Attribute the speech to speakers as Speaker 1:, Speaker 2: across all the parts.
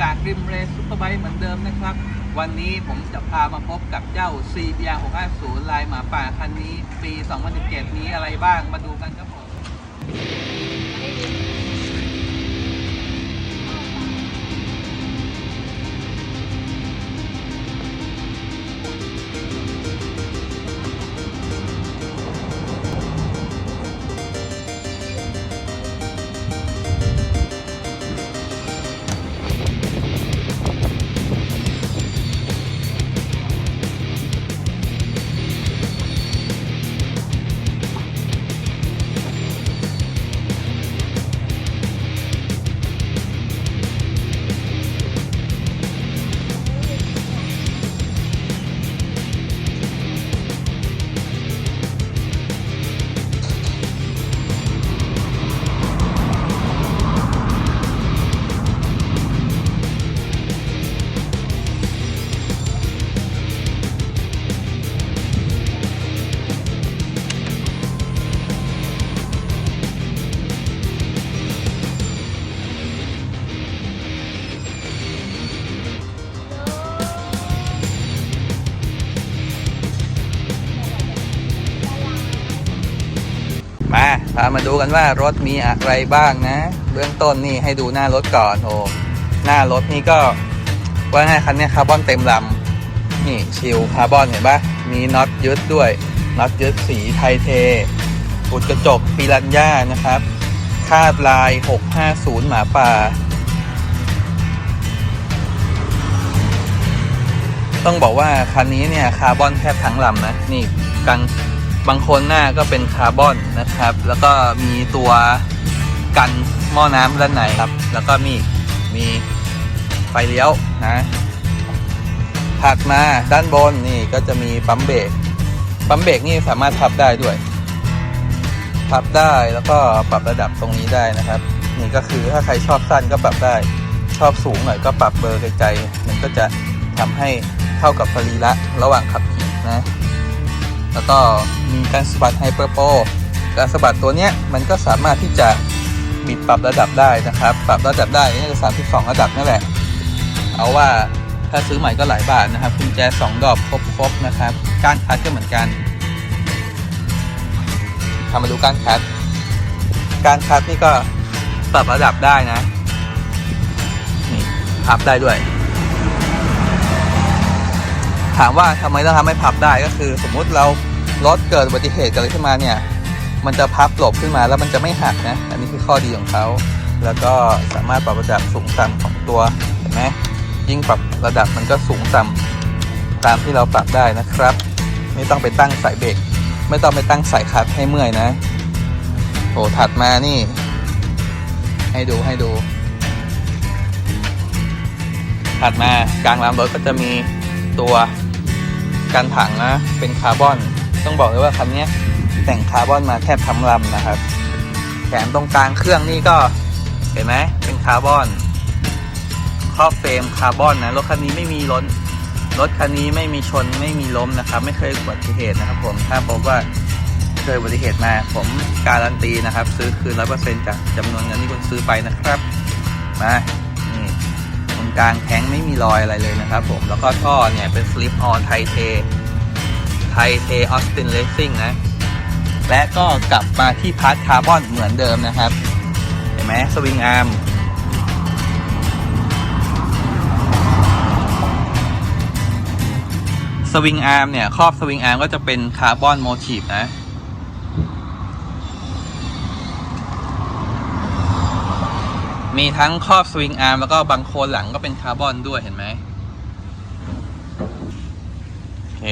Speaker 1: จากริมเรสซุปเปอร์ไบค์เหมือนเดิมนะครับ วันนี้ผมจะพามาพบกับเจ้า CBR 650ลายหมาป่าคันนี้ ปี 2017 นี้อะไรบ้างมาดูกันครับผม พามาดูกันว่ารถมีอะไรบ้างนะ เบื้องต้นนี่ให้ดูหน้ารถก่อนโอ้หน้ารถนี่ก็ว่าง่ายคันนี้คาร์บอนเต็มลำนี่ชิลคาร์บอนเห็นปะมีน็อตยึดด้วยน็อตยึดสีไทเทอุดกระจกปีรัญญานะครับ คาดลาย 650 หมาป่า ต้องบอกว่าคันนี้เนี่ยคาร์บอนแทบทั้งลำนะ นี่กัน บางคนหน้าก็เป็นคาร์บอนนะครับ แล้วก็มีตัวกันหม้อน้ำด้านในครับ แล้วก็มีมีไฟเลี้ยวนะถัดมาด้านบนนี่ก็จะมีปั๊มเบรกปั๊มเบรกนี่สามารถพับได้ด้วย พับได้แล้วก็ปรับระดับตรงนี้ได้นะครับ นี่ก็คือถ้าใครชอบสั้นก็ปรับได้ ชอบสูงหน่อยก็ปรับเบอร์ไกลๆมันก็จะทำให้เข้ากับสรีระระหว่างขับขี่นะ แล้วก็มีการสะบัดไฮเปอร์โปการสะบัดตัวเนี้ยมันก็สามารถที่จะบิดปรับระดับได้นะครับ ปรับระดับได้นี่จะ32ระดับนั่นแหละ เอาว่าถ้าซื้อใหม่ก็หลายบาทนะครับกุญแจ2ดอกครบๆนะครับ การคัดก็เหมือนกันทำมาดูการคัด การคัดนี่ก็ปรับระดับได้นะ นี่พับได้ด้วย ถามว่าทำไมต้องทำให้พับได้ก็คือ สมมุติเรารถเกิดอุบัติเหตุเกิดอะไรขึ้นมาเนี่ยมันจะพับหลบขึ้นมาแล้วมันจะไม่หักนะ อันนี้คือข้อดีของเขา แล้วก็สามารถปรับระดับสูงต่ำของตัวเห็นไหมยิ่งปรับระดับมันก็สูงต่ำตามที่เราปรับได้นะครับ ไม่ต้องไปตั้งสายเบรกไม่ต้องไปตั้งสายคลัตช์ให้เมื่อยนะโอ้ถัดมานี่ ให้ดูให้ดู ถัดมากลางลำรถก็จะมี ตัวกันถังนะ เป็นคาร์บอน ต้องบอกเลยว่าคันนี้แต่งคาร์บอนมาแทบทั้งลำนะครับ แถมตรงกลางเครื่องนี่ก็เห็นไหมเป็นคาร์บอนครอบเฟรมคาร์บอนนะรถคันนี้ไม่มีล้นรถคันนี้ไม่มีชนไม่มีล้มนะครับ ไม่เคยอุบัติเหตุนะครับ ผมถ้าพบว่าเคยอุบัติเหตุมา ผมการันตีนะครับ ซื้อคืนร้อยเปอร์เซ็นต์จากจำนวนเงินที่คุณซื้อไปนะครับมา กลางแท้งไม่มีรอยอะไรเลยนะครับผม แล้วก็ท่อเนี่ยเป็น slip on ไทเทไทเทออสตินเลสซิ่งนะ และก็กลับมาที่พาร์ทคาร์บอนเหมือนเดิมนะครับ เห็นไหมสวิงอาร์มสวิงอาร์มเนี่ยครอบสวิงอาร์มก็จะเป็นคาร์บอนโมทีฟนะ มีทั้งครอบสวิงอาร์มแล้วก็บางโคนหลังก็เป็นคาร์บอนด้วยเห็นไหมโอเค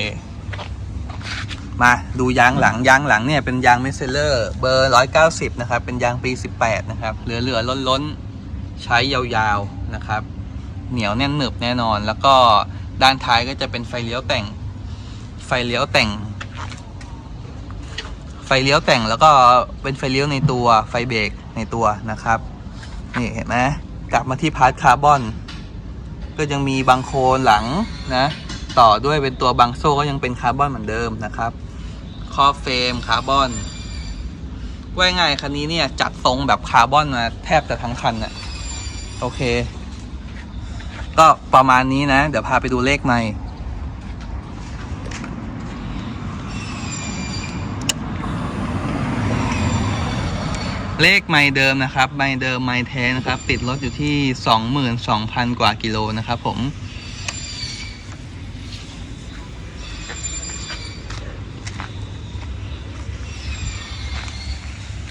Speaker 1: มาดูยางหลังยางหลังเนี่ยเป็นยางเมสเซเลอร์เบอร์ 190 นะครับ เป็นยางปี 18 นะครับ เหลือๆล้นๆ ใช้ยาวๆนะครับ เหนียวแน่นหนึบแน่นอน แล้วก็ด้านท้ายก็จะเป็นไฟเลี้ยวแต่ง ไฟเลี้ยวแต่ง ไฟเลี้ยวแต่งแล้วก็เป็นไฟเลี้ยวในตัวไฟเบรกในตัวนะครับ นี่เห็นไหมกลับมาที่พาร์ทคาร์บอน ก็ยังมีบางโคนหลังนะ ต่อด้วยเป็นตัวบางโซ่ก็ยังเป็นคาร์บอนเหมือนเดิมนะครับคอเฟรมคาร์บอนว่าง่ายคันนี้เนี่ย จัดทรงแบบคาร์บอนมาแทบจะทั้งคันน่ะโอเค ก็ประมาณนี้นะ เดี๋ยวพาไปดูเลขไม่ เลขไม่เดิมนะครับไม่เดิมไม่แท้นะครับ ปิดรถอยู่ที่สองหมื่นสองพันกว่ากิโลนะครับผม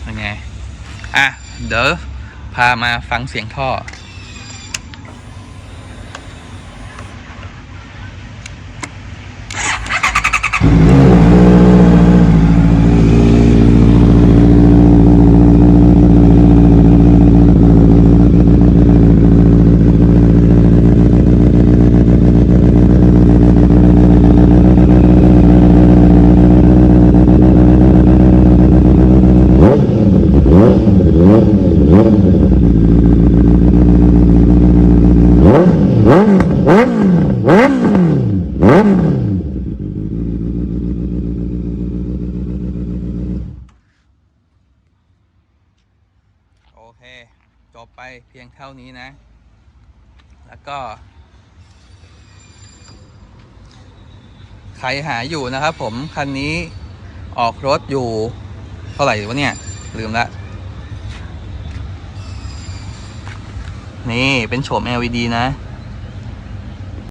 Speaker 1: เป็นไงอะเดี๋ยวพามาฟังเสียงท่อ โอเค่อไปเพียงเท่านี้นะ แล้วก็ ใครหาอยู่นะครับผม คันนี้ออกรถอยู่ เท่าไหร่วะเนี่ย ลืมละ นี่เป็นโฉม LED นะ